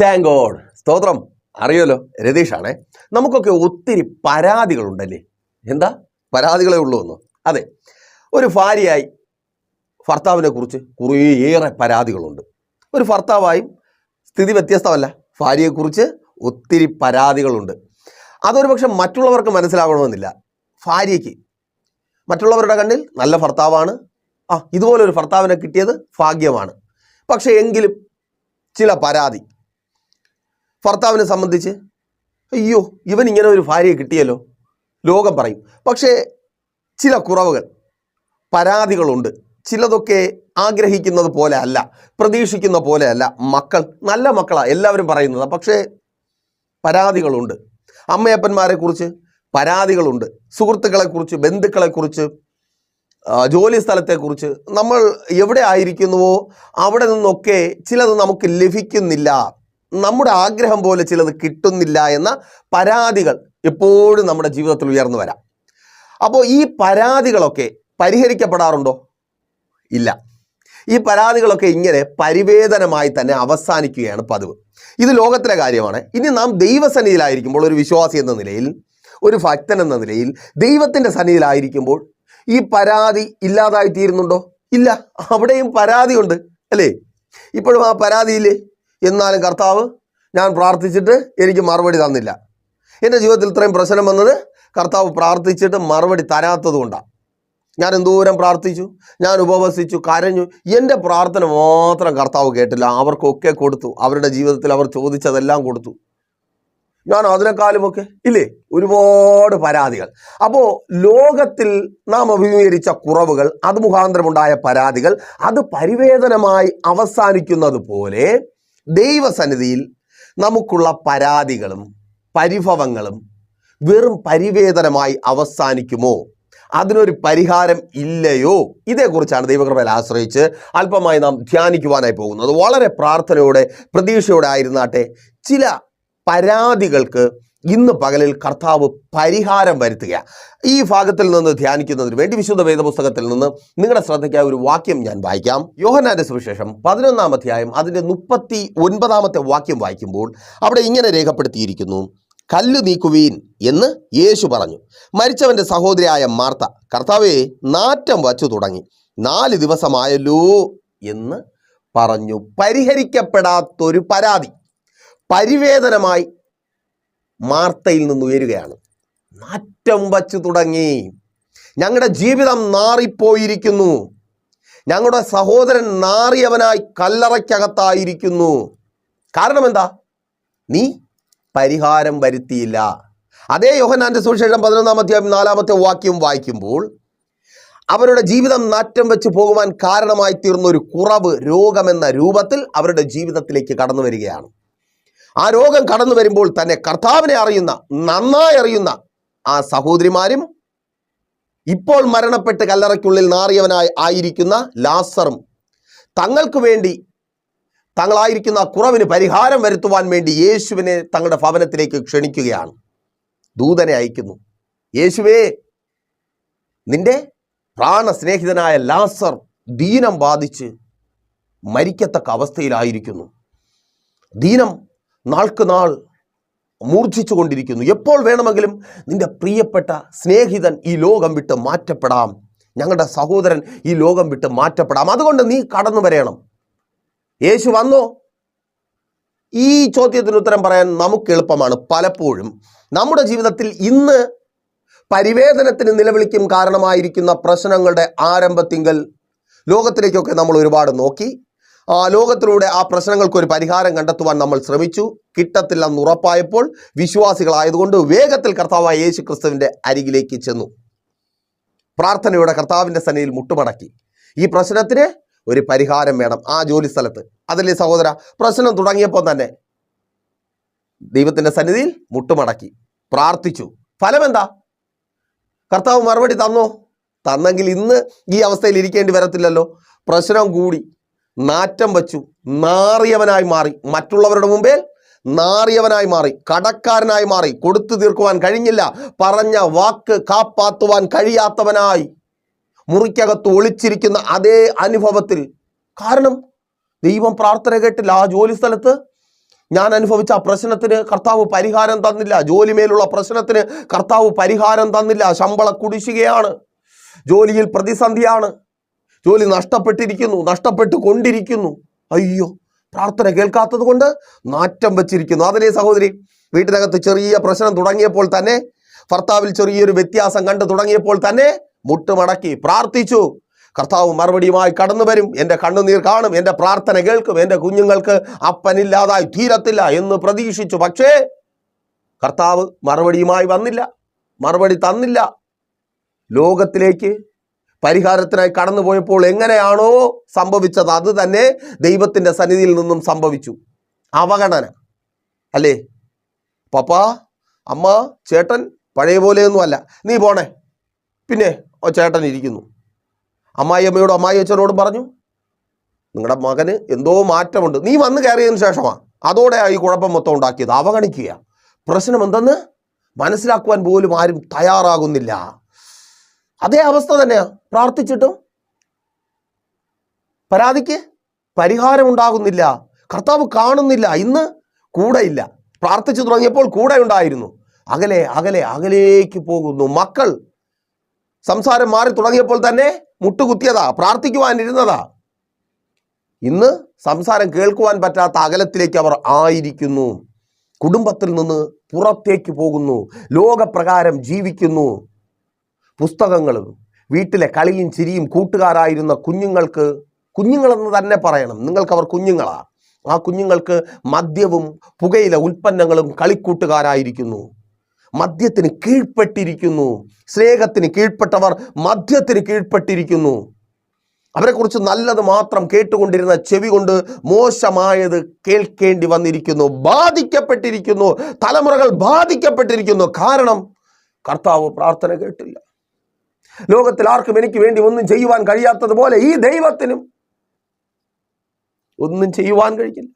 Thank God സ്തോത്രം. അറിയാലോ രതീഷാണേ. നമുക്കൊക്കെ ഒത്തിരി പരാതികളുണ്ടല്ലേ? എന്താ? പരാതികളെ ഉള്ളൂ എന്ന് അതെ. ഒരു ഭാര്യയായി ഭർത്താവിനെ കുറിച്ച് കുറേയേറെ പരാതികളുണ്ട്. ഒരു ഭർത്താവായും സ്ഥിതി വ്യത്യസ്തമല്ല. ഭാര്യയെക്കുറിച്ച് ഒത്തിരി പരാതികളുണ്ട്. അതൊരു പക്ഷെ മറ്റുള്ളവർക്ക് മനസ്സിലാകണമെന്നില്ല ഭാര്യയ്ക്ക്. മറ്റുള്ളവരുടെ കണ്ണിൽ നല്ല ഭർത്താവാണ്. ആ ഇതുപോലൊരു ഭർത്താവിനെ കിട്ടിയത് ഭാഗ്യമാണ്. പക്ഷേ എങ്കിലും ചില പരാതി ഭർത്താവിനെ സംബന്ധിച്ച് അയ്യോ ഇവൻ ഇങ്ങനെ ഒരു ഭാര്യയെ കിട്ടിയല്ലോ ലോകം പറയും. പക്ഷേ ചില കുറവുകൾ പരാതികളുണ്ട്. ചിലതൊക്കെ ആഗ്രഹിക്കുന്നത് പോലെ അല്ല പ്രതീക്ഷിക്കുന്ന പോലെ അല്ല. മക്കൾ നല്ല മക്കളാണ് എല്ലാവരും പറയുന്നത്. പക്ഷേ പരാതികളുണ്ട്. അമ്മയപ്പന്മാരെ കുറിച്ച് പരാതികളുണ്ട്. സുഹൃത്തുക്കളെക്കുറിച്ച് ബന്ധുക്കളെക്കുറിച്ച് ജോലി സ്ഥലത്തെക്കുറിച്ച് നമ്മൾ എവിടെ ആയിരിക്കുന്നുവോ അവിടെ നിന്നൊക്കെ ചിലത് നമുക്ക് ലഭിക്കുന്നില്ല. നമ്മുടെ ആഗ്രഹം പോലെ ചിലത് കിട്ടുന്നില്ല എന്ന പരാതികൾ എപ്പോഴും നമ്മുടെ ജീവിതത്തിൽ ഉയർന്നു വരാം. അപ്പോൾ ഈ പരാതികളൊക്കെ പരിഹരിക്കപ്പെടാറുണ്ടോ? ഇല്ല. ഈ പരാതികളൊക്കെ ഇങ്ങനെ പരിവേദനമായി തന്നെ അവസാനിക്കുകയാണ് പതിവ്. ഇത് ലോകത്തിലെ കാര്യമാണ്. ഇനി നാം ദൈവസന്നിധിയിലായിരിക്കുമ്പോൾ ഒരു വിശ്വാസി എന്ന നിലയിൽ ഒരു ഭക്തൻ എന്ന നിലയിൽ ദൈവത്തിന്റെ സന്നിധിയിലായിരിക്കുമ്പോൾ ഈ പരാതി ഇല്ലാതായി തീരുന്നുണ്ടോ ഇല്ല. അവിടെയും പരാതിയുണ്ട്. അല്ലേ? ഇപ്പോഴും ആ പരാതിയില്ലേ? എന്നാലും കർത്താവ് ഞാൻ പ്രാർത്ഥിച്ചിട്ട് എനിക്ക് മറുപടി തന്നില്ല. എന്റെ ജീവിതത്തിൽ ഇത്രയും പ്രശ്നം വന്നത് കർത്താവ് പ്രാർത്ഥിച്ചിട്ട് മറുപടി തരാത്തത് കൊണ്ടാണ് ഞാൻ എന്തോരം പ്രാർത്ഥിച്ചു ഞാൻ ഉപവസിച്ചു കരഞ്ഞു. എന്റെ പ്രാർത്ഥന മാത്രം കർത്താവ് കേട്ടില്ല. അവർക്കൊക്കെ കൊടുത്തു. അവരുടെ ജീവിതത്തിൽ അവർ ചോദിച്ചതെല്ലാം കൊടുത്തു. ഞാൻ അതിനെക്കാളുമൊക്കെ ഇല്ലേ? ഒരുപാട് പരാതികൾ. അപ്പോൾ ലോകത്തിൽ നാം അഭിമുഖീകരിച്ച കുറവുകൾ അത് മുഖാന്തരമുണ്ടായ പരാതികൾ അത് പരിവേദനമായി അവസാനിക്കുന്നത് പോലെ ദൈവസന്നിധിയിൽ നമുക്കുള്ള പരാതികളും പരിഭവങ്ങളും വെറും പരിവേദനമായി അവസാനിക്കുമോ? അതിനൊരു പരിഹാരം ഇല്ലയോ? ഇതേക്കുറിച്ചാണ് ദൈവകൃപയിൽ ആശ്രയിച്ച് അല്പമായി നാം ധ്യാനിക്കുവാനായി പോകുന്നത്. വളരെ പ്രാർത്ഥനയോടെ പ്രതീക്ഷയോടെ ആയിരുന്നാട്ടെ ചില പരാതികൾക്ക് ഇന്ന് പകലിൽ കർത്താവ് പരിഹാരം വരുത്തുക ഈ ഭാഗത്തിൽ നിന്ന് ധ്യാനിക്കുന്നതിന് വേണ്ടി വിശുദ്ധ വേദപുസ്തകത്തിൽ നിന്ന് നിങ്ങളുടെ ശ്രദ്ധയ്ക്കായി ഒരു വാക്യം ഞാൻ വായിക്കാം. യോഹനാന്റെ സുവിശേഷം പതിനൊന്നാം അധ്യായം അതിന്റെ മുപ്പത്തി ഒൻപതാമത്തെ വാക്യം വായിക്കുമ്പോൾ അവിടെ ഇങ്ങനെ രേഖപ്പെടുത്തിയിരിക്കുന്നു. കല്ല് നീക്കുവീൻ എന്ന് യേശു പറഞ്ഞു. മരിച്ചവന്റെ സഹോദരിയായ മാർത്ത കർത്താവെ നാറ്റം വച്ചു തുടങ്ങി. നാല് ദിവസമായല്ലോ എന്ന് പറഞ്ഞു. പരിഹരിക്കപ്പെടാത്തൊരു പരാതി. പരിവേദനമായി മാർത്തയിൽ നിന്ന് ഉയരുകയാണ്. നാറ്റം വച്ചു തുടങ്ങി. ഞങ്ങളുടെ ജീവിതം നാറിപ്പോയിരിക്കുന്നു. ഞങ്ങളുടെ സഹോദരൻ നാറിയവനായി കല്ലറയ്ക്കകത്തായിരിക്കുന്നു. കാരണം എന്താ? നീ പരിഹാരം വരുത്തിയില്ല. അതേ യോഹനാന്റെ സുവിശേഷം പതിനൊന്നാം അധ്യായം നാലാമത്തെ വാക്യം വായിക്കുമ്പോൾ അവരുടെ ജീവിതം നാറ്റം വെച്ച് പോകുവാൻ കാരണമായി തീർന്ന ഒരു കുറവ് രോഗമെന്ന രൂപത്തിൽ അവരുടെ ജീവിതത്തിലേക്ക് കടന്നു വരികയാണ്. ആ രോഗം കടന്നു വരുമ്പോൾ തന്നെ കർത്താവിനെ അറിയുന്ന നന്നായി അറിയുന്ന ആ സഹോദരിമാരും ഇപ്പോൾ മരണപ്പെട്ട് കല്ലറയ്ക്കുള്ളിൽ നാറിയവനായി ആയിരിക്കുന്ന ലാസറും തങ്ങൾക്ക് വേണ്ടി തങ്ങളായിരിക്കുന്ന കുറവിന് പരിഹാരം വരുത്തുവാൻ വേണ്ടി യേശുവിനെ തങ്ങളുടെ ഭവനത്തിലേക്ക് ക്ഷണിക്കുകയാണ്. ദൂതനെ അയക്കുന്നു. യേശുവേ നിന്റെ പ്രാണസ്നേഹിതനായ ലാസർ ദീനം ബാധിച്ച് മരിക്കത്തക്ക അവസ്ഥയിലായിരിക്കുന്നു. ദീനം നാൾക്ക് നാൾ മൂർച്ഛിച്ചു കൊണ്ടിരിക്കുന്നു എപ്പോൾ വേണമെങ്കിലും നിന്റെ പ്രിയപ്പെട്ട സ്നേഹിതൻ ഈ ലോകം വിട്ട് മാറ്റപ്പെടാം. ഞങ്ങളുടെ സഹോദരൻ ഈ ലോകം വിട്ട് മാറ്റപ്പെടാം. അതുകൊണ്ട് നീ കടന്നു വരയണം യേശു വന്നോ. ഈ ചോദ്യത്തിന് ഉത്തരം പറയാൻ നമുക്ക് എളുപ്പമാണ്. പലപ്പോഴും നമ്മുടെ ജീവിതത്തിൽ ഇന്ന് പരിവേദനത്തിന് നിലവിളിക്കും കാരണമായിരിക്കുന്ന പ്രശ്നങ്ങളുടെ ആരംഭത്തിങ്കൽ ലോകത്തിലേക്കൊക്കെ നമ്മൾ ഒരുപാട് നോക്കി. ലോകത്തിലൂടെ ആ പ്രശ്നങ്ങൾക്ക് ഒരു പരിഹാരം കണ്ടെത്തുവാൻ നമ്മൾ ശ്രമിച്ചു. കിട്ടത്തില്ലെന്ന് ഉറപ്പായപ്പോൾ വിശ്വാസികളായതുകൊണ്ട് വേഗത്തിൽ കർത്താവായ യേശു ക്രിസ്തുവിന്റെ അരികിലേക്ക് ചെന്നു. പ്രാർത്ഥനയുടെ കർത്താവിന്റെ സന്നിധിയിൽ മുട്ടുമടക്കി. ഈ പ്രശ്നത്തിന് ഒരു പരിഹാരം വേണം ആ ജോലി സ്ഥലത്ത്. അതല്ലേ സഹോദര പ്രശ്നം തുടങ്ങിയപ്പോൾ തന്നെ ദൈവത്തിന്റെ സന്നിധിയിൽ മുട്ടുമടക്കി. പ്രാർത്ഥിച്ചു. ഫലം എന്താ കർത്താവ് മറുപടി തന്നോ? തന്നെങ്കിൽ ഇന്ന് ഈ അവസ്ഥയിൽ ഇരിക്കേണ്ടി വരത്തില്ലല്ലോ. പ്രശ്നം കൂടി. നാറ്റം വച്ചു. നാറിയവനായി മാറി. മറ്റുള്ളവരുടെ മുമ്പേൽ നാറിയവനായി മാറി. കടക്കാരനായി മാറി. കൊടുത്തു തീർക്കുവാൻ കഴിഞ്ഞില്ല. പറഞ്ഞ വാക്ക് കാപ്പാത്തുവാൻ കഴിയാത്തവനായി. മുറിക്കകത്ത് ഒളിച്ചിരിക്കുന്ന അതേ അനുഭവത്തിൽ. കാരണം ദൈവം പ്രാർത്ഥന കേട്ടില്ല. ആ ജോലി സ്ഥലത്ത് ഞാൻ അനുഭവിച്ച ആ പ്രശ്നത്തിന് കർത്താവ് പരിഹാരം തന്നില്ല. ജോലി മേലുള്ള പ്രശ്നത്തിന് കർത്താവ് പരിഹാരം തന്നില്ല. ശമ്പള കുടിശ്ശികയാണ്. ജോലിയിൽ പ്രതിസന്ധിയാണ്. ജോലി നഷ്ടപ്പെട്ടിരിക്കുന്നു നഷ്ടപ്പെട്ടു കൊണ്ടിരിക്കുന്നു അയ്യോ പ്രാർത്ഥന കേൾക്കാത്തത് കൊണ്ട് നാറ്റം വച്ചിരിക്കുന്നു. അതിനെ സഹോദരി വീട്ടിനകത്ത് ചെറിയ പ്രശ്നം തുടങ്ങിയപ്പോൾ തന്നെ ഭർത്താവിൽ ചെറിയൊരു വ്യത്യാസം കണ്ടു തുടങ്ങിയപ്പോൾ തന്നെ മുട്ടുമടക്കി പ്രാർത്ഥിച്ചു. കർത്താവ് മറുപടിയുമായി കടന്നു വരും. എന്റെ കണ്ണുനീർ കാണും എന്റെ പ്രാർത്ഥന കേൾക്കും എന്റെ കുഞ്ഞുങ്ങൾക്ക് അപ്പനില്ലാതായി തീരത്തില്ല എന്ന് പ്രതീക്ഷിച്ചു. പക്ഷേ കർത്താവ് മറുപടിയുമായി വന്നില്ല മറുപടി തന്നില്ല. ലോകത്തിലേക്ക് പരിഹാരത്തിനായി കടന്നുപോയപ്പോൾ എങ്ങനെയാണോ സംഭവിച്ചത്? അത് തന്നെ ദൈവത്തിന്റെ സന്നിധിയിൽ നിന്നും സംഭവിച്ചു. അവഗണന. അല്ലേ? പപ്പ അമ്മ ചേട്ടൻ പഴയ പോലെയൊന്നും അല്ല. നീ പോണേ. പിന്നെ ഓ ചേട്ടൻ ഇരിക്കുന്നു. അമ്മായി അമ്മയോട് അമ്മായി അച്ഛനോടും പറഞ്ഞു നിങ്ങളുടെ മകന് എന്തോ മാറ്റമുണ്ട്. നീ വന്ന് കയറിയതിന് ശേഷമാണ് അതോടെ ഈ കുഴപ്പം മൊത്തം ഉണ്ടാക്കിയത്. അവഗണിക്കുക. പ്രശ്നം എന്തെന്ന്? മനസ്സിലാക്കുവാൻ പോലും ആരും തയ്യാറാകുന്നില്ല. അതേ അവസ്ഥ തന്നെയാണ് പ്രാർത്ഥിച്ചിട്ടും പരാതിക്ക് പരിഹാരം ഉണ്ടാകുന്നില്ല കർത്താവ് കാണുന്നില്ല. ഇന്ന് കൂടെയില്ല. പ്രാർത്ഥിച്ചു തുടങ്ങിയപ്പോൾ കൂടെ ഉണ്ടായിരുന്നു. അകലെ അകലെ അകലേക്ക് പോകുന്നു. മക്കൾ സംസാരം മാറി തുടങ്ങിയപ്പോൾ തന്നെ മുട്ടുകുത്തിയതാ. പ്രാർത്ഥിക്കുവാനിരുന്നതാ. ഇന്ന് സംസാരം കേൾക്കുവാൻ പറ്റാത്ത അകലത്തിലേക്ക് അവർ ആയിരിക്കുന്നു. കുടുംബത്തിൽ നിന്ന് പുറത്തേക്ക് പോകുന്നു. ലോകപ്രകാരം ജീവിക്കുന്നു. പുസ്തകങ്ങളും വീട്ടിലെ കളിയും ചിരിയും കൂട്ടുകാരായിരുന്ന കുഞ്ഞുങ്ങൾക്ക് കുഞ്ഞുങ്ങളെന്ന് തന്നെ പറയണം. നിങ്ങൾക്ക് അവർ കുഞ്ഞുങ്ങളാ. ആ കുഞ്ഞുങ്ങൾക്ക് മദ്യവും പുകയില ഉൽപ്പന്നങ്ങളും കളിക്കൂട്ടുകാരായിരിക്കുന്നു. മദ്യത്തിന് കീഴ്പ്പെട്ടിരിക്കുന്നു. സ്നേഹത്തിന് കീഴ്പ്പെട്ടവർ മദ്യത്തിന് കീഴ്പ്പെട്ടിരിക്കുന്നു. അവരെക്കുറിച്ച് നല്ലത് മാത്രം കേട്ടുകൊണ്ടിരുന്ന ചെവി കൊണ്ട് മോശമായത് കേൾക്കേണ്ടി വന്നിരിക്കുന്നു. ബാധിക്കപ്പെട്ടിരിക്കുന്നു. തലമുറകൾ ബാധിക്കപ്പെട്ടിരിക്കുന്നു. കാരണം കർത്താവ് പ്രാർത്ഥന കേട്ടില്ല. ലോകത്തിൽ ആർക്കും എനിക്ക് വേണ്ടി ഒന്നും ചെയ്യുവാൻ കഴിയാത്തതുപോലെ ഈ ദൈവത്തിനും ഒന്നും ചെയ്യുവാൻ കഴിയില്ല.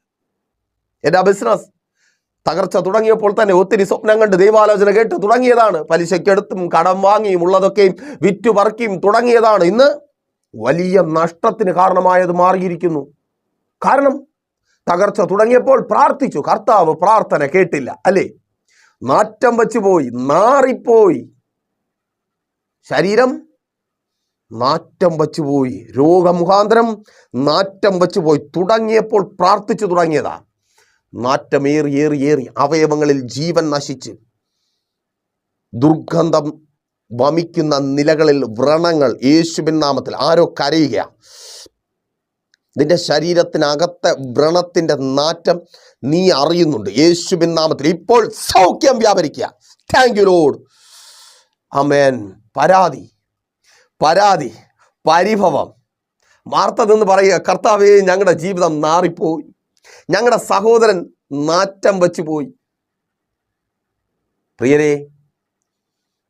എന്റെ ബിസിനസ് തകർച്ച തുടങ്ങിയപ്പോൾ തന്നെ ഒത്തിരി സ്വപ്നം കണ്ട് ദൈവാലോചന കേട്ട് തുടങ്ങിയതാണ്. പലിശക്കെടുത്തും കടം വാങ്ങിയും ഉള്ളതൊക്കെയും വിറ്റുപറക്കിയും തുടങ്ങിയതാണ്. ഇന്ന് വലിയ നഷ്ടത്തിന് കാരണമായത് മാറിയിരിക്കുന്നു. കാരണം തകർച്ച തുടങ്ങിയപ്പോൾ പ്രാർത്ഥിച്ചു. കർത്താവ് പ്രാർത്ഥന കേട്ടില്ല. അല്ലേ? നാറ്റം വച്ചു പോയി നാറിപ്പോയി. ശരീരം നാറ്റം വച്ചുപോയി രോഗമുഖാന്തരം നാറ്റം വച്ചുപോയി തുടങ്ങിയപ്പോൾ പ്രാർത്ഥിച്ചു തുടങ്ങിയതാ. നാറ്റം ഏറി ഏറി ഏറി അവയവങ്ങളിൽ ജീവൻ നശിച്ച്. ദുർഗന്ധം വമിക്കുന്ന നിലകളിൽ വ്രണങ്ങൾ യേശുബിൻ നാമത്തിൽ. ആരോ കരയുക നിന്റെ ശരീരത്തിനകത്തെ വ്രണത്തിന്റെ നാറ്റം നീ അറിയുന്നുണ്ട്. യേശുബിൻ നാമത്തിൽ ഇപ്പോൾ സൗഖ്യം വ്യാപരിക്കുക. താങ്ക് യു ലോഡ് അമേൻ പരാതി. പരാതി. പരിഭവം. വാർത്ത പറയുക കർത്താവേ ഞങ്ങളുടെ ജീവിതം നാറിപ്പോയി. ഞങ്ങളുടെ സഹോദരൻ നാറ്റം വച്ചു പോയി പ്രിയരെ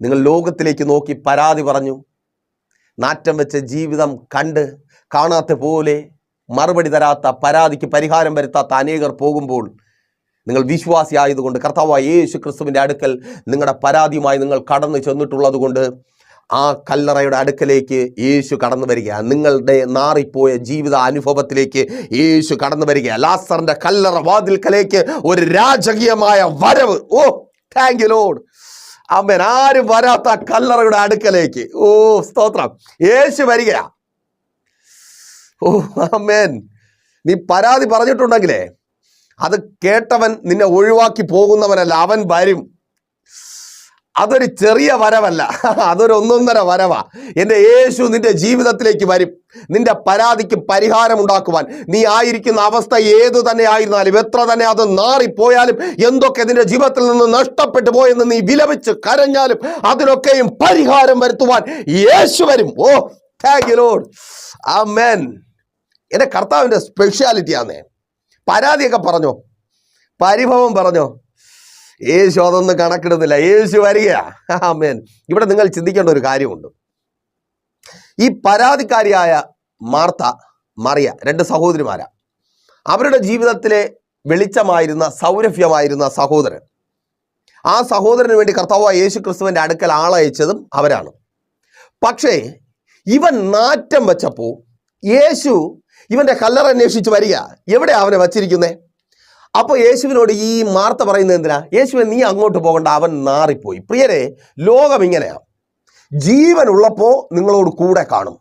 നിങ്ങൾ ലോകത്തിലേക്ക് നോക്കി പരാതി പറഞ്ഞു. നാറ്റം വെച്ച ജീവിതം കണ്ട് കാണാത്ത പോലെ മറുപടി തരാത്ത പരാതിക്ക് പരിഹാരം വരുത്താത്ത അനേകർ പോകുമ്പോൾ നിങ്ങൾ വിശ്വാസിയായതുകൊണ്ട് കർത്താവായ യേശു ക്രിസ്തുവിന്റെ അടുക്കൽ നിങ്ങളുടെ പരാതിയുമായി നിങ്ങൾ കടന്നു ചെന്നിട്ടുള്ളത് കൊണ്ട് ആ കല്ലറയുടെ അടുക്കലേക്ക് യേശു കടന്നു വരിക. നിങ്ങളുടെ നാറിപ്പോയ ജീവിത അനുഭവത്തിലേക്ക് യേശു കടന്നു വരിക. ലാസറിന്റെ കല്ലറ വാതിൽക്കലേക്ക് ഒരു രാജകീയമായ വരവ്. Oh thank you lord amen ആരും വരാത്ത കല്ലറയുടെ അടുക്കലേക്ക്. ഓ സ്തോത്രം. യേശു വരികയാ ഓ അമ്മേൻ. നീ പരാതി പറഞ്ഞിട്ടുണ്ടെങ്കിലേ അത് കേട്ടവൻ നിന്നെ ഒഴിവാക്കി പോകുന്നവനല്ല അവൻ വരും. അതൊരു ചെറിയ വരവല്ല. അതൊരു ഒന്നൊന്നര വരവാ. എന്റെ യേശു നിന്റെ ജീവിതത്തിലേക്ക് വരും. നിന്റെ പരാതിക്ക് പരിഹാരം ഉണ്ടാക്കുവാൻ. നീ ആയിരിക്കുന്ന അവസ്ഥ ഏതു തന്നെ ആയിരുന്നാലും എത്ര തന്നെ അത് നാറിപ്പോയാലും എന്തൊക്കെ നിന്റെ ജീവിതത്തിൽ നിന്ന് നഷ്ടപ്പെട്ടു പോയെന്ന് നീ വിലപിച്ച് കരഞ്ഞാലും അതിനൊക്കെയും പരിഹാരം വരുത്തുവാൻ യേശു വരും. ഓ താങ്ക് യു ലോഡ് ആ മേൻ എന്റെ കർത്താവിന്റെ സ്പെഷ്യാലിറ്റിയാന്നേ പരാതിയൊക്കെ പറഞ്ഞോ? പരിഭവം പറഞ്ഞോ? യേശു അതൊന്നും കണക്കിടുന്നില്ല. യേശു വരിക ആമേൻ. ഇവിടെ നിങ്ങൾ ചിന്തിക്കേണ്ട ഒരു കാര്യമുണ്ട്. ഈ പരാതിക്കാരിയായ മാർത്ത മറിയ രണ്ട് സഹോദരിമാരാ. അവരുടെ ജീവിതത്തിലെ വെളിച്ചമായിരുന്ന സൗരഭ്യമായിരുന്ന സഹോദരൻ. ആ സഹോദരന് വേണ്ടി കർത്താവായ യേശു ക്രിസ്തുവിന്റെ അടുക്കൽ ആളയച്ചതും അവരാണ്. പക്ഷേ ഇവൻ നാറ്റം വെച്ചപ്പോൾ യേശു ഇവന്റെ കല്ലറ അന്വേഷിച്ച് വരിക. എവിടെ അവനെ വച്ചിരിക്കുന്നേ? അപ്പോൾ യേശുവിനോട് ഈ മാർത്ത പറയുന്നത് എന്തിനാ? യേശുവെ നീ അങ്ങോട്ട് പോകണ്ട. അവൻ നാറിപ്പോയി. പ്രിയരെ ലോകം ഇങ്ങനെയാണ് ജീവൻ ഉള്ളപ്പോൾ നിങ്ങളോട് കൂടെ കാണും.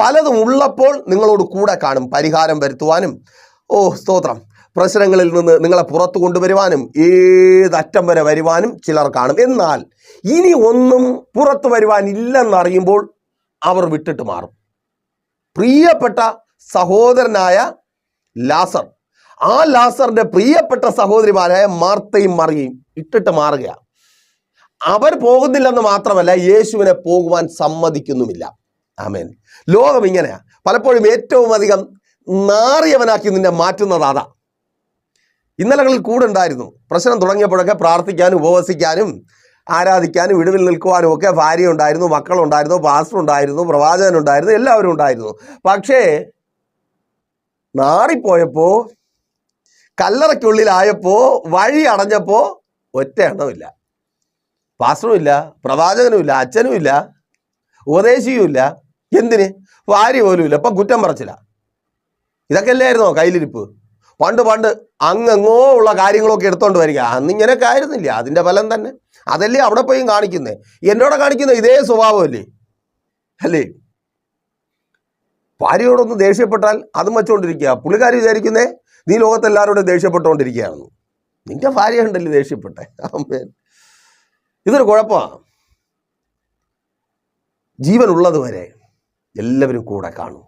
പലതും ഉള്ളപ്പോൾ നിങ്ങളോട് കൂടെ കാണും. പരിഹാരം വരുത്തുവാനും ഓ സ്തോത്രം. പ്രശ്നങ്ങളിൽ നിന്ന് നിങ്ങളെ പുറത്തു കൊണ്ടുവരുവാനും ഏതറ്റം വരെ വരുവാനും ചിലർ കാണും. എന്നാൽ ഇനി ഒന്നും പുറത്തു വരുവാനില്ലെന്നറിയുമ്പോൾ അവർ വിട്ടിട്ട് മാറും. പ്രിയപ്പെട്ട സഹോദരനായ ലാസർ. ആ ലാസറിന്റെ പ്രിയപ്പെട്ട സഹോദരിമാരായ മാർത്തയും മറിയയും ഇട്ടിട്ട് മാറുകയാണ് അവർ പോകുന്നില്ലെന്ന് മാത്രമല്ല യേശുവിനെ പോകുവാൻ സമ്മതിക്കുന്നുമില്ല. ആമേൻ. ലോകം ഇങ്ങനെയാ. പലപ്പോഴും ഏറ്റവും അധികം നാറിയവനാക്കി നിന്നെ മാറ്റുന്നത് അതാ. ഇന്നലകളിൽ കൂടെ ഉണ്ടായിരുന്നു പ്രശ്നം തുടങ്ങിയപ്പോഴൊക്കെ പ്രാർത്ഥിക്കാനും ഉപവസിക്കാനും ആരാധിക്കാനും വിടുവിൽ നിൽക്കുവാനും ഒക്കെ ഭാര്യ ഉണ്ടായിരുന്നു മക്കളുണ്ടായിരുന്നു പാസ്റ്റർ ഉണ്ടായിരുന്നു പ്രവാചകൻ ഉണ്ടായിരുന്നു എല്ലാവരും ഉണ്ടായിരുന്നു. പക്ഷേ നാറിപ്പോയപ്പോ കല്ലറയ്ക്കുള്ളിലായപ്പോ വഴി അടഞ്ഞപ്പോ ഒറ്റ എണ്ണമില്ല പാസ്റ്ററും ഇല്ല പ്രവാചകനും ഇല്ല അച്ഛനും ഇല്ല ഉപദേശിയും ഇല്ല. എന്തിന്? ഭാര്യ പോലും ഇല്ല. ഇപ്പം കുറ്റം പറച്ചില്ല ഇതൊക്കെ അല്ലായിരുന്നോ കയ്യിലിരിപ്പ്? പണ്ട് പണ്ട് അങ്ങെങ്ങോ ഉള്ള കാര്യങ്ങളൊക്കെ എടുത്തോണ്ട് വരിക. അന്ന് ആയിരുന്നില്ല? അതിന്റെ ഫലം തന്നെ. അതല്ലേ അവിടെ പോയി കാണിക്കുന്നേ. എന്നോട് കാണിക്കുന്ന? ഇതേ സ്വഭാവമല്ലേ? അല്ലേ? ഭാര്യയോടൊന്ന് ദേഷ്യപ്പെട്ടാൽ അത് വച്ചുകൊണ്ടിരിക്കുക പുള്ളിക്കാരി വിചാരിക്കുന്നേ നീ ലോകത്തെല്ലാവരോടും ദേഷ്യപ്പെട്ടുകൊണ്ടിരിക്കുകയാണെന്ന്. നിന്റെ ഭാര്യ ഉണ്ടല്ലേ ദേഷ്യപ്പെട്ടെ? അമ്മേൻ ഇതൊരു കുഴപ്പമാണ് ജീവൻ ഉള്ളതുവരെ എല്ലാവരും കൂടെ കാണും.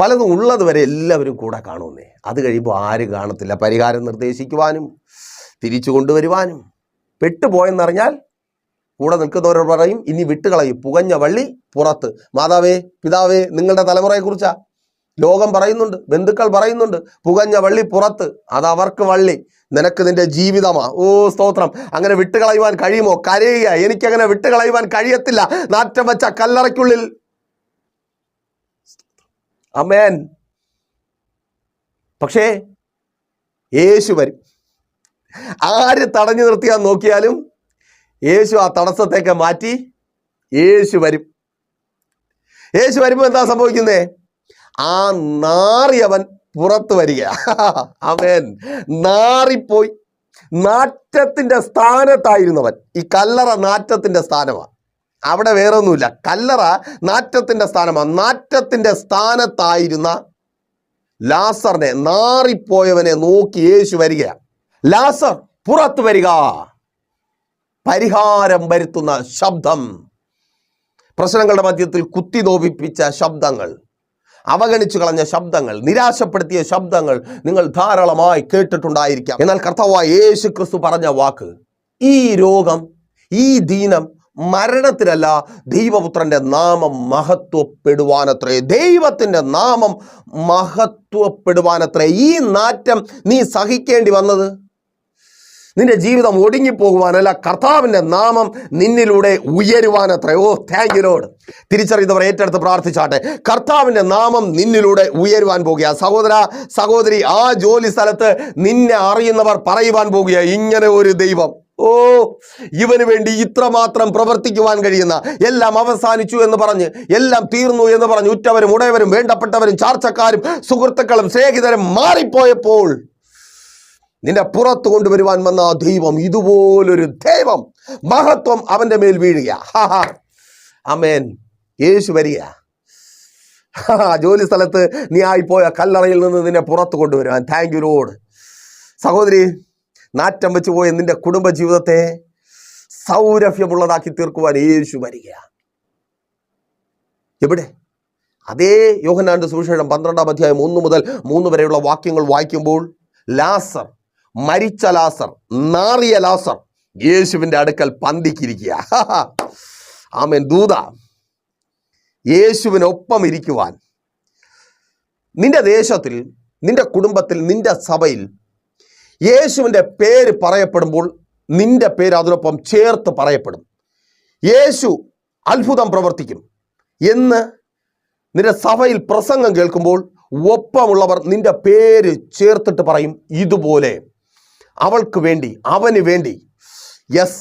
പലതും ഉള്ളത് വരെ എല്ലാവരും കൂടെ കാണുമെന്നേ. അത് കഴിയുമ്പോൾ ആരും കാണത്തില്ല. പരിഹാരം നിർദ്ദേശിക്കുവാനും തിരിച്ചു കൊണ്ടുവരുവാനും. പെട്ടുപോയെന്നറിഞ്ഞാൽ കൂടെ നിൽക്കുന്നവരോട് പറയും ഇനി വിട്ടുകളയും. പുകഞ്ഞ വള്ളി പുറത്ത്. മാതാവേ പിതാവേ നിങ്ങളുടെ തലമുറയെക്കുറിച്ചാ? ലോകം പറയുന്നുണ്ട് ബന്ധുക്കൾ പറയുന്നുണ്ട് പുകഞ്ഞ വള്ളി പുറത്ത്. അത് അവർക്ക് വള്ളി. നിനക്ക് നിന്റെ ജീവിതമാ. ഓ സ്തോത്രം. അങ്ങനെ വിട്ടുകളയുവാൻ കഴിയുമോ? കരയുക. എനിക്കങ്ങനെ വിട്ടുകളയുവാൻ കഴിയത്തില്ല. നാറ്റം വെച്ച കല്ലറയ്ക്കുള്ളിൽ. അമേൻ പക്ഷേ യേശു വരും. ആര് തടഞ്ഞു നിർത്തിയാൽ നോക്കിയാലും യേശു ആ തടസ്സത്തേക്ക് മാറ്റി യേശു വരും. യേശു വരുമ്പോൾ എന്താ സംഭവിക്കുന്നേ? ആ നാറിയവൻ പുറത്തു വരിക. അവൻ നാറിപ്പോയി. നാറ്റത്തിന്റെ സ്ഥാനത്തായിരുന്നവൻ. ഈ കല്ലറ നാറ്റത്തിന്റെ സ്ഥാനമാണ് അവിടെ വേറൊന്നുമില്ല. കല്ലറ നാറ്റത്തിന്റെ സ്ഥാനമാണ് നാറ്റത്തിന്റെ സ്ഥാനത്തായിരുന്ന ലാസറിനെ നാറിപ്പോയവനെ നോക്കി യേശു വരികയാണ്. ലാസർ പുറത്തു വരിക. പരിഹാരം വരുത്തുന്ന ശബ്ദം. പ്രശ്നങ്ങളുടെ മധ്യത്തിൽ കുത്തി നോവിപ്പിച്ച ശബ്ദങ്ങൾ അവഗണിച്ചു കളഞ്ഞ ശബ്ദങ്ങൾ നിരാശപ്പെടുത്തിയ ശബ്ദങ്ങൾ നിങ്ങൾ ധാരാളമായി കേട്ടിട്ടുണ്ടായിരിക്കാം. എന്നാൽ കർത്താവായ യേശു ക്രിസ്തു പറഞ്ഞ വാക്ക് ഈ രോഗം ഈ ദീനം മരണത്തിലല്ല ദൈവപുത്രന്റെ നാമം മഹത്വപ്പെടുവാനത്രേ. ദൈവത്തിന്റെ നാമം മഹത്വപ്പെടുവാനത്രേ. ഈ നാറ്റം നീ സഹിക്കേണ്ടി വന്നത് നിന്റെ ജീവിതം ഒടുങ്ങിപ്പോകുവാനല്ല കർത്താവിന്റെ നാമം നിന്നിലൂടെ ഉയരുവാനത്രേ. ഓ താങ്ക് യു ലോഡ് തിരിച്ചറിയുന്നവർ ഏറ്റെടുത്ത് പ്രാർത്ഥിച്ചാട്ടെ. കർത്താവിന്റെ നാമം നിന്നിലൂടെ ഉയരുവാൻ പോകുക. സഹോദര സഹോദരി ആ ജോലി സ്ഥലത്ത് നിന്നെ അറിയുന്നവർ പറയുവാൻ പോകുക. ഇങ്ങനെ ഒരു ദൈവം. ഓ ഇവന് വേണ്ടി ഇത്രമാത്രം പ്രവർത്തിക്കുവാൻ കഴിയുന്ന എല്ലാം അവസാനിച്ചു എന്ന് പറഞ്ഞ് എല്ലാം തീർന്നു എന്ന് പറഞ്ഞ് ഉറ്റവരും ഉടയവരും വേണ്ടപ്പെട്ടവരും ചാർച്ചക്കാരും സുഹൃത്തുക്കളും സ്നേഹിതരും മാറിപ്പോയപ്പോൾ നിന്റെ പുറത്ത് കൊണ്ടുവരുവാൻ വന്ന ആ ദൈവം ഇതുപോലൊരു ദൈവം മഹത്വം അവന്റെ മേൽ വീഴുക അമേൻ യേശു വരിക. ജോലി സ്ഥലത്ത് നീ ആയിപ്പോയ കല്ലറയിൽ നിന്ന് നിന്നെ പുറത്തു കൊണ്ടുവരുവാൻ. താങ്ക് യു ലോഡ് സഹോദരി നാറ്റം വെച്ച് പോയ നിന്റെ കുടുംബ ജീവിതത്തെ സൗരഭ്യമുള്ളതാക്കി തീർക്കുവാൻ യേശു വരിക. എവിടെ? അതേ യോഹനാന്റെ സുവിശേഷം പന്ത്രണ്ടാം അധ്യായം ഒന്ന് മുതൽ മൂന്ന് വരെയുള്ള വാക്യങ്ങൾ വായിക്കുമ്പോൾ ലാസർ മരിച്ച ലാസർ നാറിയ ലാസർ യേശുവിന്റെ അടുക്കൽ പന്തിക്കിരിക്കുക. ആമേൻ. ദൂത യേശുവിനൊപ്പം ഇരിക്കുവാൻ നിന്റെ ദേശത്തിൽ നിന്റെ കുടുംബത്തിൽ നിന്റെ സഭയിൽ യേശുവിന്റെ പേര് പറയപ്പെടുമ്പോൾ നിന്റെ പേര് അതിനൊപ്പം ചേർത്ത് പറയപ്പെടും. യേശു അത്ഭുതം പ്രവർത്തിക്കും എന്ന് നിന്റെ സഭയിൽ പ്രസംഗം കേൾക്കുമ്പോൾ ഒപ്പമുള്ളവർ നിന്റെ പേര് ചേർത്തിട്ട് പറയും ഇതുപോലെ. അവൾക്ക് വേണ്ടി അവന് വേണ്ടി. യെസ്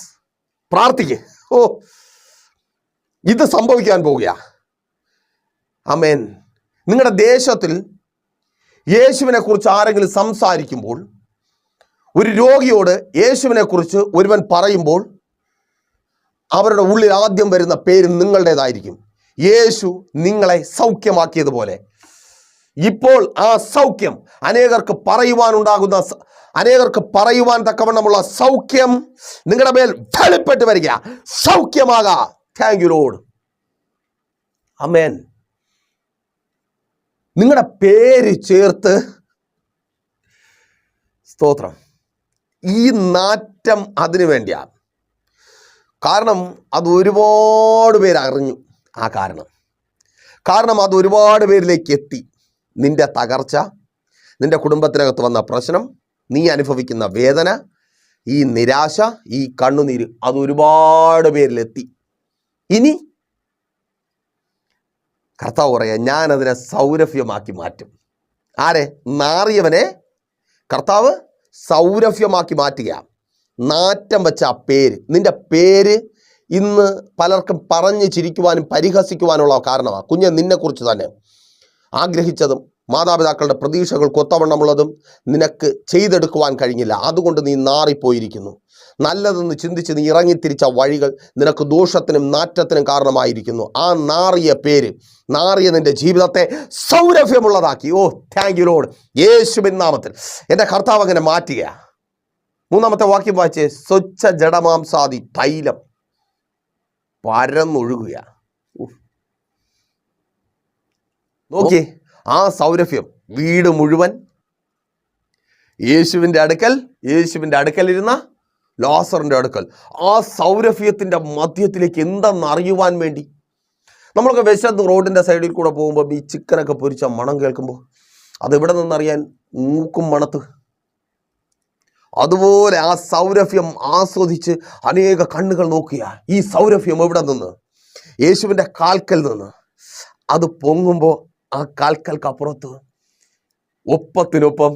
പ്രാർത്ഥിക്ക്. ഓ ഇത് സംഭവിക്കാൻ പോവുക അമേൻ നിങ്ങളുടെ ദേശത്തിൽ യേശുവിനെ കുറിച്ച് ആരെങ്കിലും സംസാരിക്കുമ്പോൾ ഒരു രോഗിയോട് യേശുവിനെ കുറിച്ച് ഒരുവൻ പറയുമ്പോൾ അവരുടെ ഉള്ളിൽ ആദ്യം വരുന്ന പേര് നിങ്ങളുടേതായിരിക്കും. യേശു നിങ്ങളെ സൗഖ്യമാക്കിയതുപോലെ. ഇപ്പോൾ ആ സൗഖ്യം അനേകർക്ക് പറയുവാനുണ്ടാകുന്ന അനേകർക്ക് പറയുവാൻ തക്കവണ്ണമുള്ള സൗഖ്യം നിങ്ങളുടെ മേൽ വെളിപ്പെട്ട് വരിക. സൗഖ്യമാക. താങ്ക് യു ലോഡ് അമേൻ നിങ്ങളുടെ പേര് ചേർത്ത് സ്തോത്രം. ഈ നാറ്റം അതിനു വേണ്ടിയാണ് കാരണം അത് ഒരുപാട് പേര് അറിഞ്ഞു ആ കാരണം. കാരണം അത് ഒരുപാട് പേരിലേക്ക് എത്തി. നിന്റെ തകർച്ച നിന്റെ കുടുംബത്തിനകത്ത് വന്ന പ്രശ്നം നീ അനുഭവിക്കുന്ന വേദന ഈ നിരാശ ഈ കണ്ണുനീര് അത് ഒരുപാട് പേരിലെത്തി. ഇനി കർത്താവ് പറയാ ഞാൻ അതിനെ സൗരഭ്യമാക്കി മാറ്റും. ആരെ? നാറിയവനെ കർത്താവ് സൗരഭ്യമാക്കി മാറ്റുക. നാറ്റം വെച്ച ആ പേര് നിന്റെ പേര് ഇന്ന് പലർക്കും പറഞ്ഞു ചിരിക്കുവാനും പരിഹസിക്കുവാനുള്ള കാരണമാണ് കുഞ്ഞ് നിന്നെക്കുറിച്ച് തന്നെ ആഗ്രഹിച്ചതും മാതാപിതാക്കളുടെ പ്രതീക്ഷകൾക്ക് ഒത്തവണ്ണമുള്ളതും നിനക്ക് ചെയ്തെടുക്കുവാൻ കഴിഞ്ഞില്ല. അതുകൊണ്ട് നീ നാറിപ്പോയിരിക്കുന്നു. നല്ലതെന്ന് ചിന്തിച്ച് നീ ഇറങ്ങിത്തിരിച്ച വഴികൾ നിനക്ക് ദോഷത്തിനും നാറ്റത്തിനും കാരണമായിരിക്കുന്നു. ആ നാറിയ പേര് നാറിയ നിന്റെ ജീവിതത്തെ സൗരഭ്യമുള്ളതാക്കി. ഓ താങ്ക് യു ലോഡ് യേശുവിൻ നാമത്തിൽ. എന്റെ കർത്താവ് അങ്ങനെ മാറ്റുക മൂന്നാമത്തെ വാക്യം വായിച്ചേ സ്വച്ഛ ജഡമാംസാദി തൈലം പരന്നൊഴുകുക. നോക്കിയേ. ആ സൗരഭ്യം വീട് മുഴുവൻ യേശുവിന്റെ അടുക്കൽ യേശുവിന്റെ അടുക്കലിരുന്ന ലോസറിന്റെ അടുക്കൽ. ആ സൗരഭ്യത്തിന്റെ മധ്യത്തിലേക്ക് എന്തെന്ന് അറിയുവാൻ വേണ്ടി. നമ്മളൊക്കെ വിശന്ന് റോഡിന്റെ സൈഡിൽ കൂടെ പോകുമ്പോൾ ഈ ചിക്കനൊക്കെ പൊരിച്ച മണം കേൾക്കുമ്പോൾ അതെവിടെ നിന്നറിയാൻ? മൂക്കും മണത്ത്. അതുപോലെ ആ സൗരഭ്യം ആസ്വദിച്ച് അനേക കണ്ണുകൾ നോക്കിയ ഈ സൗരഭ്യം എവിടെ നിന്ന്? യേശുവിന്റെ കാൽക്കൽ നിന്ന്. അത് പൊങ്ങുമ്പോൾ ആ കാൽക്കൽക്കപ്പുറത്ത് ഒപ്പത്തിനൊപ്പം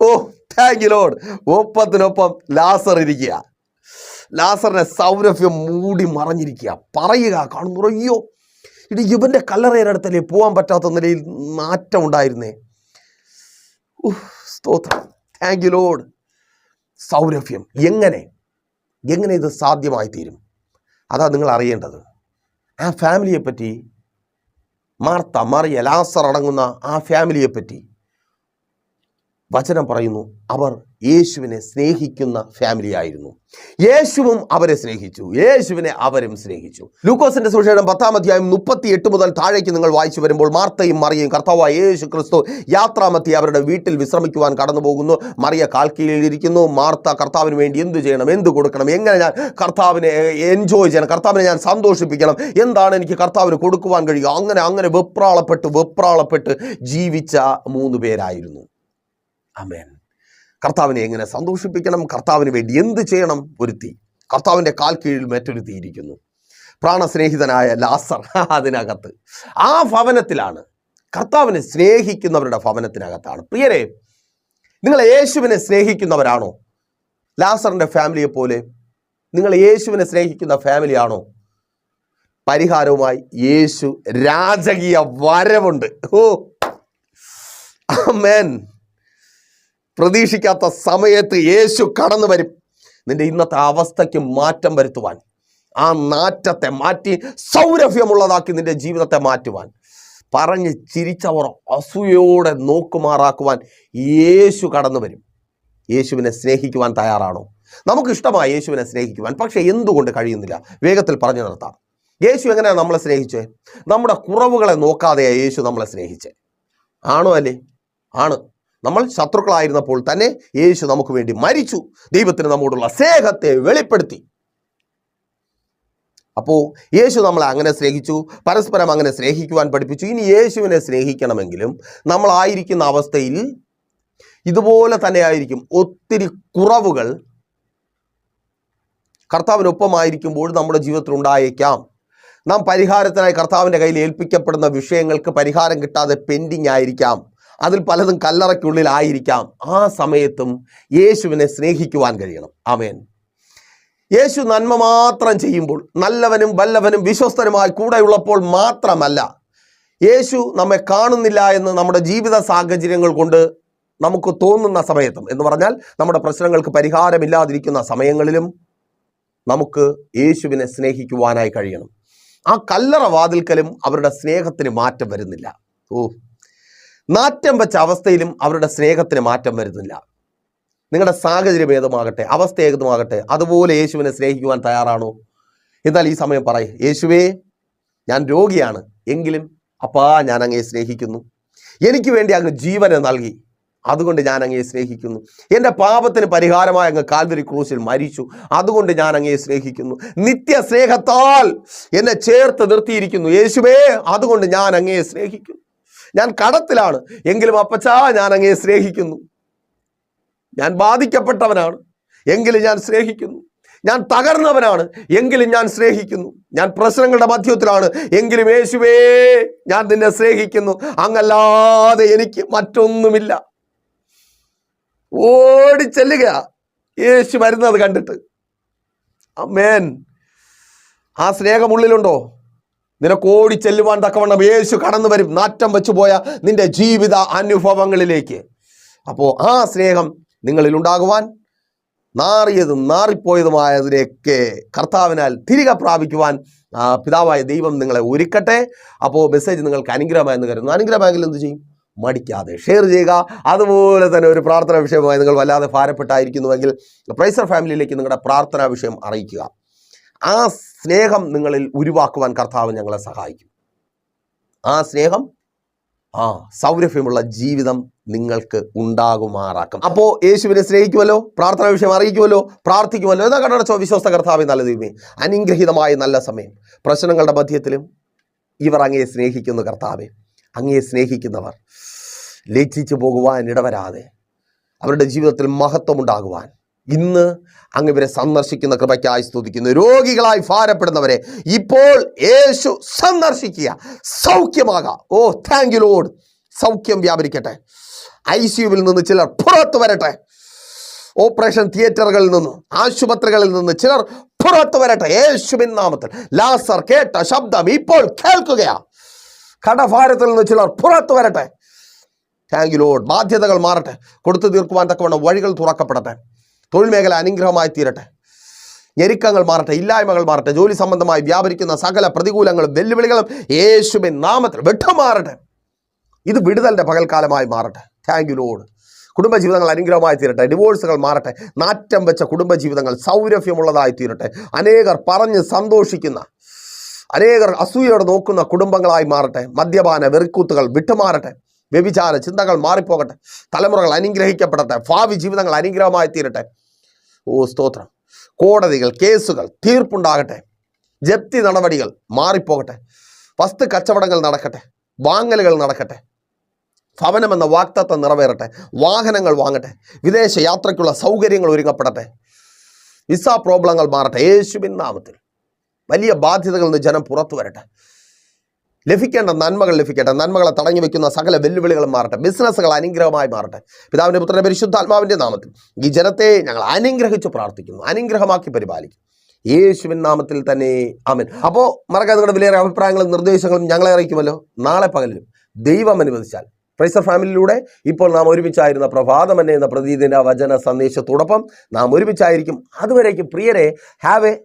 ഓ താങ്ക് യു ലോഡ് ഒപ്പത്തിനൊപ്പം ലാസർ ഇരിക്കുക. ലാസറിനെ സൗരഭ്യം മൂടി മറഞ്ഞിരിക്കുക. പറയുക കാണുന്നു അയ്യോ ഇടി ഇവന്റെ കല്ലറയുടെ അടുത്തല്ലേ പോകാൻ പറ്റാത്ത നിലയിൽ മാറ്റം ഉണ്ടായിരുന്നേ. സ്തോത്രം. താങ്ക് യു ലോഡ് സൗരഭ്യം എങ്ങനെ? എങ്ങനെ ഇത് സാധ്യമായി തീരും അതാ നിങ്ങൾ അറിയേണ്ടത്. ആ ഫാമിലിയെ പറ്റി മാർത്ത മറിയ ലാസർ അടങ്ങുന്ന ആ ഫാമിലിയെ പറ്റി വചനം പറയുന്നു. അവർ യേശുവിനെ സ്നേഹിക്കുന്ന ഫാമിലി ആയിരുന്നു. യേശുവും അവരെ സ്നേഹിച്ചു. യേശുവിനെ അവരും സ്നേഹിച്ചു. ലൂക്കോസിന്റെ സുവിശേഷം പത്താം അധ്യായം മുപ്പത്തി എട്ട് മുതൽ താഴേക്ക് നിങ്ങൾ വായിച്ചു വരുമ്പോൾ മാർത്തയും മറിയയും കർത്താവായ യേശു ക്രിസ്തു യാത്രാമത്തി അവരുടെ വീട്ടിൽ വിശ്രമിക്കുവാൻ കടന്നു പോകുന്നു മറിയ കാൽക്കീഴിലിരിക്കുന്നു. മാർത്ത കർത്താവിന് വേണ്ടി എന്ത് ചെയ്യണം? എന്ത് കൊടുക്കണം? എങ്ങനെ ഞാൻ കർത്താവിനെ എൻജോയ് ചെയ്യണം? കർത്താവിനെ ഞാൻ സന്തോഷിപ്പിക്കണം? എന്താണ് എനിക്ക് കർത്താവിന് കൊടുക്കുവാൻ കഴിയുക? അങ്ങനെ അങ്ങനെ വെപ്രാളപ്പെട്ട് വെപ്രാളപ്പെട്ട് ജീവിച്ച മൂന്ന് പേരായിരുന്നു. അമേൻ കർത്താവിനെ എങ്ങനെ സന്തോഷിപ്പിക്കണം? കർത്താവിന് വേണ്ടി എന്ത് ചെയ്യണം? ഒരുത്തി കർത്താവിന്റെ കാൽ കീഴിൽ മറ്റൊരുത്തി ഇരിക്കുന്നു പ്രാണസ്നേഹിതനായ ലാസർ അതിനകത്ത്. ആ ഭവനത്തിലാണ്. കർത്താവിനെ സ്നേഹിക്കുന്നവരുടെ ഭവനത്തിനകത്താണ്. പ്രിയരെ നിങ്ങൾ യേശുവിനെ സ്നേഹിക്കുന്നവരാണോ? ലാസറിന്റെ ഫാമിലിയെ പോലെ നിങ്ങൾ യേശുവിനെ സ്നേഹിക്കുന്ന ഫാമിലിയാണോ പരിഹാരവുമായി യേശു രാജകീയ വരവുണ്ട്. ഓ ആമേൻ. പ്രതീക്ഷിക്കാത്ത സമയത്ത് യേശു കടന്നു വരും. നിന്റെ ഇന്നത്തെ അവസ്ഥയ്ക്ക് മാറ്റം വരുത്തുവാൻ ആ നാറ്റത്തെ മാറ്റി സൗരഭ്യമുള്ളതാക്കി നിന്റെ ജീവിതത്തെ മാറ്റുവാൻ പറഞ്ഞ് ചിരിച്ചവർ അസൂയോടെ നോക്കുമാറാക്കുവാൻ യേശു കടന്നു വരും. യേശുവിനെ സ്നേഹിക്കുവാൻ തയ്യാറാണോ? നമുക്ക് ഇഷ്ടമായി യേശുവിനെ സ്നേഹിക്കുവാൻ പക്ഷേ എന്തുകൊണ്ട് കഴിയുന്നില്ല? വേഗത്തിൽ പറഞ്ഞു നിർത്താം. യേശു എങ്ങനെയാണ് നമ്മളെ സ്നേഹിച്ചേ? നമ്മുടെ കുറവുകളെ നോക്കാതെയാണ് യേശു നമ്മളെ സ്നേഹിച്ചേ. ആണോ അല്ലേ? ആണ്. നമ്മൾ ശത്രുക്കളായിരുന്നപ്പോൾ തന്നെ യേശു നമുക്ക് വേണ്ടി മരിച്ചു. ദൈവത്തിന് നമ്മോടുള്ള സ്നേഹത്തെ വെളിപ്പെടുത്തി. അപ്പോൾ യേശു നമ്മളെ അങ്ങനെ സ്നേഹിച്ചു. പരസ്പരം അങ്ങനെ സ്നേഹിക്കുവാൻ പഠിപ്പിച്ചു. ഇനി യേശുവിനെ സ്നേഹിക്കണമെങ്കിലും നമ്മളായിരിക്കുന്ന അവസ്ഥയിൽ ഇതുപോലെ തന്നെ ആയിരിക്കും. ഒത്തിരി കുറവുകൾ കർത്താവിനൊപ്പമായിരിക്കുമ്പോൾ നമ്മുടെ ജീവിതത്തിൽ ഉണ്ടായേക്കാം. നാം പരിഹാരത്തിനായി കർത്താവിന്റെ കയ്യിൽ ഏൽപ്പിക്കപ്പെടുന്ന വിഷയങ്ങൾക്ക് പരിഹാരം കിട്ടാതെ പെൻഡിങ് ആയിരിക്കാം. അതിൽ പലതും കല്ലറയ്ക്കുള്ളിലായിരിക്കാം ആ സമയത്തും യേശുവിനെ സ്നേഹിക്കുവാൻ കഴിയണം. ആമേൻ. യേശു നന്മ മാത്രം ചെയ്യുമ്പോൾ നല്ലവനും വല്ലവനും വിശ്വസ്തനുമായി കൂടെയുള്ളപ്പോൾ മാത്രമല്ല യേശു നമ്മെ കാണുന്നില്ല എന്ന് നമ്മുടെ ജീവിത സാഹചര്യങ്ങൾ കൊണ്ട് നമുക്ക് തോന്നുന്ന സമയത്തും. എന്ന് പറഞ്ഞാൽ നമ്മുടെ പ്രശ്നങ്ങൾക്ക് പരിഹാരമില്ലാതിരിക്കുന്ന സമയങ്ങളിലും നമുക്ക് യേശുവിനെ സ്നേഹിക്കുവാനായി കഴിയണം. ആ കല്ലറ വാതിൽക്കലും അവരുടെ സ്നേഹത്തിന് മാറ്റം വരുന്നില്ല. ഓ നാറ്റം വെച്ച അവസ്ഥയിലും അവരുടെ സ്നേഹത്തിന് മാറ്റം വരുന്നില്ല. നിങ്ങളുടെ സാഹചര്യം ഏതുമാകട്ടെ അവസ്ഥ ഏതുമാകട്ടെ അതുപോലെ യേശുവിനെ സ്നേഹിക്കുവാൻ തയ്യാറാണോ? എന്നാൽ ഈ സമയം പറയും യേശുവേ ഞാൻ രോഗിയാണ് എങ്കിലും അപ്പാ ഞാൻ അങ്ങയെ സ്നേഹിക്കുന്നു. എനിക്ക് വേണ്ടി അങ്ങ് ജീവനെ നൽകി അതുകൊണ്ട് ഞാൻ അങ്ങയെ സ്നേഹിക്കുന്നു. എന്റെ പാപത്തിന് പരിഹാരമായി അങ്ങ് കാൽവരി ക്രൂശിൽ മരിച്ചു അതുകൊണ്ട് ഞാൻ അങ്ങയെ സ്നേഹിക്കുന്നു. നിത്യ സ്നേഹത്താൽ എന്നെ ചേർത്ത് നിർത്തിയിരിക്കുന്നു. യേശുവേ അതുകൊണ്ട് ഞാൻ അങ്ങയെ സ്നേഹിക്കുന്നു. ഞാൻ കടത്തിലാണ്. എങ്കിലും അപ്പച്ചാ ഞാൻ അങ്ങയെ സ്നേഹിക്കുന്നു. ഞാൻ ബാധിക്കപ്പെട്ടവനാണ്. എങ്കിലും ഞാൻ സ്നേഹിക്കുന്നു. ഞാൻ തകർന്നവനാണ്. എങ്കിലും ഞാൻ സ്നേഹിക്കുന്നു. ഞാൻ പ്രശ്നങ്ങളുടെ മധ്യത്തിലാണ്. എങ്കിലും യേശുവേ ഞാൻ നിന്നെ സ്നേഹിക്കുന്നു. അങ്ങല്ലാതെ എനിക്ക് മറ്റൊന്നുമില്ല. ഓടി ചെല്ലുക. യേശു വരുന്നത് കണ്ടിട്ട്. അമ്മേൻ. ആ സ്നേഹം ഉള്ളിലുണ്ടോ? നിനക്ക് ഓടി ചെല്ലുവാൻ തക്കവണ്ണം യേശു കടന്നു വരും. നാറ്റം വെച്ചു പോയ നിന്റെ ജീവിത അനുഭവങ്ങളിലേക്ക്. അപ്പോൾ ആ സ്നേഹം നിങ്ങളിൽ ഉണ്ടാകുവാൻ നാറിയതും നാറിപ്പോയതുമായതിനെയൊക്കെ കർത്താവിനാൽ തിരികെ പ്രാപിക്കുവാൻ പിതാവായ ദൈവം നിങ്ങളെ ഒരുക്കട്ടെ. അപ്പോൾ മെസ്സേജ് നിങ്ങൾക്ക് അനുഗ്രഹമായെന്ന് കരുതുന്നു. അനുഗ്രഹമായെങ്കിൽ എന്ത് ചെയ്യും? മടിക്കാതെ ഷെയർ ചെയ്യുക. അതുപോലെ തന്നെ ഒരു പ്രാർത്ഥനാ വിഷയമായി നിങ്ങൾ വല്ലാതെ ഭാരപ്പെട്ടായിരിക്കുന്നുവെങ്കിൽ പ്രൈസർ ഫാമിലിയിലേക്ക് നിങ്ങളുടെ പ്രാർത്ഥനാ വിഷയം അറിയിക്കുക. ആ സ്നേഹം നിങ്ങളിൽ ഉരുവാക്കുവാൻ കർത്താവ് ഞങ്ങളെ സഹായിക്കും. ആ സ്നേഹം ആ സൗരഭ്യമുള്ള ജീവിതം നിങ്ങൾക്ക് ഉണ്ടാകുമാറാക്കും. അപ്പോൾ യേശുവിനെ സ്നേഹിക്കുമല്ലോ പ്രാർത്ഥന വിഷയം അറിയിക്കുമല്ലോ പ്രാർത്ഥിക്കുമല്ലോ എന്നാ കണ്ടടച്ചോ വിശ്വസ്ത കർത്താവ് നല്ല ദൈവമേ. അനുഗ്രഹീതമായ നല്ല സമയം. പ്രശ്നങ്ങളുടെ മധ്യത്തിലും ഇവർ അങ്ങയെ സ്നേഹിക്കുന്ന കർത്താവെ. അങ്ങയെ സ്നേഹിക്കുന്നവർ ലജ്ജിച്ചു പോകുവാൻ ഇടവരാതെ അവരുടെ ജീവിതത്തിൽ മഹത്വമുണ്ടാകുവാൻ ഇന്ന് അങ്ങ് ഇവരെ സന്ദർശിക്കുന്ന കൃപയ്ക്കായി സ്തുതിക്കുന്നു. രോഗികളായി ഭാരപ്പെടുന്നവരെ ഇപ്പോൾ യേശു സന്ദർശിക്കുക. സൗഖ്യമാകാം. ഓ താങ്ക് യു ലോഡ് സൗഖ്യം വ്യാപരിക്കട്ടെ. ഐ സിയുവിൽ നിന്ന് ചിലർ പുറത്തു വരട്ടെ. ഓപ്പറേഷൻ തിയേറ്ററുകളിൽ നിന്ന് ആശുപത്രികളിൽ നിന്ന് ചിലർ പുറത്തു വരട്ടെ. യേശുവിൻ നാമത്തിൽ. ലാസർ കേട്ട ശബ്ദം ഇപ്പോൾ കേൾക്കുകയാ. കടഭാരത്തിൽ നിന്ന് ചിലർ പുറത്തു വരട്ടെ. താങ്ക് യു ലോഡ് ബാധ്യതകൾ മാറട്ടെ. കൊടുത്തു തീർക്കുവാൻ തക്കവണ്ണം വഴികൾ തുറക്കപ്പെടട്ടെ. തൊഴിൽ മേഖല അനുഗ്രഹമായി തീരട്ടെ. ഞെരുക്കങ്ങൾ മാറട്ടെ ഇല്ലായ്മകൾ മാറട്ടെ ജോലി സംബന്ധമായി വ്യാപരിക്കുന്ന സകല പ്രതികൂലങ്ങളും വെല്ലുവിളികളും യേശുവിൻ നാമത്തിൽ വിട്ടുമാറട്ടെ. ഇത് വിടുതലിന്റെ പകൽക്കാലമായി മാറട്ടെ. താങ്ക് യു ലോഡ് കുടുംബജീവിതങ്ങൾ അനുഗ്രഹമായി തീരട്ടെ. ഡിവോഴ്സുകൾ മാറട്ടെ. നാറ്റം വെച്ച കുടുംബജീവിതങ്ങൾ സൗരഭ്യമുള്ളതായി തീരട്ടെ. അനേകർ പറഞ്ഞ് സന്തോഷിക്കുന്ന അനേകർ അസൂയയോടെ നോക്കുന്ന കുടുംബങ്ങളായി മാറട്ടെ. മദ്യപാന വെറിക്കൂത്തുകൾ വിട്ടുമാറട്ടെ. വ്യഭിചാര ചിന്തകൾ മാറിപ്പോകട്ടെ. തലമുറകൾ അനുഗ്രഹിക്കപ്പെടട്ടെ. ഭാവി ജീവിതങ്ങൾ അനുഗ്രഹമായി തീരട്ടെ. ഓ സ്തോത്രം. കോടതികൾ കേസുകൾ തീർപ്പുണ്ടാകട്ടെ. ജപ്തി നടപടികൾ മാറിപ്പോകട്ടെ. വസ്തു കച്ചവടങ്ങൾ നടക്കട്ടെ. വാങ്ങലുകൾ നടക്കട്ടെ. ഭവനം എന്ന വാക്തത്വം നിറവേറട്ടെ. വാഹനങ്ങൾ വാങ്ങട്ടെ. വിദേശ യാത്രയ്ക്കുള്ള സൗകര്യങ്ങൾ ഒരുങ്ങപ്പെടട്ടെ. വിസ പ്രോബ്ലങ്ങൾ മാറട്ടെ. യേശുവിൻ നാമത്തിൽ വലിയ ബാധ്യതകളിൽ നിന്ന് ജനം പുറത്തു വരട്ടെ. ലഭിക്കേണ്ട നന്മകൾ ലഭിക്കട്ടെ. നന്മകളെ തടഞ്ഞു വെക്കുന്ന സകല വെല്ലുവിളികളും മാറട്ടെ. ബിസിനസ്സുകൾ അനുഗ്രഹമായി മാറട്ടെ. പിതാവിന്റെ പുത്രന്റെ പരിശുദ്ധാത്മാവിന്റെ നാമത്തിൽ ഈ ജനത്തെ ഞങ്ങൾ അനുഗ്രഹിച്ച് പ്രാർത്ഥിക്കുന്നു. അനുഗ്രഹമാക്കി പരിപാലിക്കും. യേശുവിൻ നാമത്തിൽ തന്നെ. ആമൻ. അപ്പോൾ മറക്കാതെ നിങ്ങളുടെ വിലയേറെ അഭിപ്രായങ്ങളും നിർദ്ദേശങ്ങളും ഞങ്ങളെ അറിയിക്കുമല്ലോ. നാളെ പകലിലും ദൈവം അനുവദിച്ചാൽ. പ്രൈസർ ഫാമിലിയിലൂടെ ഇപ്പോൾ നാം ഒരുമിച്ചായിരുന്ന പ്രഭാതം എന്നെ എന്ന പ്രതീതിന്റെ വചന സന്ദേശത്തോടൊപ്പം നാം ഒരുമിച്ചായിരിക്കും. അതുവരേക്കും പ്രിയരെ have a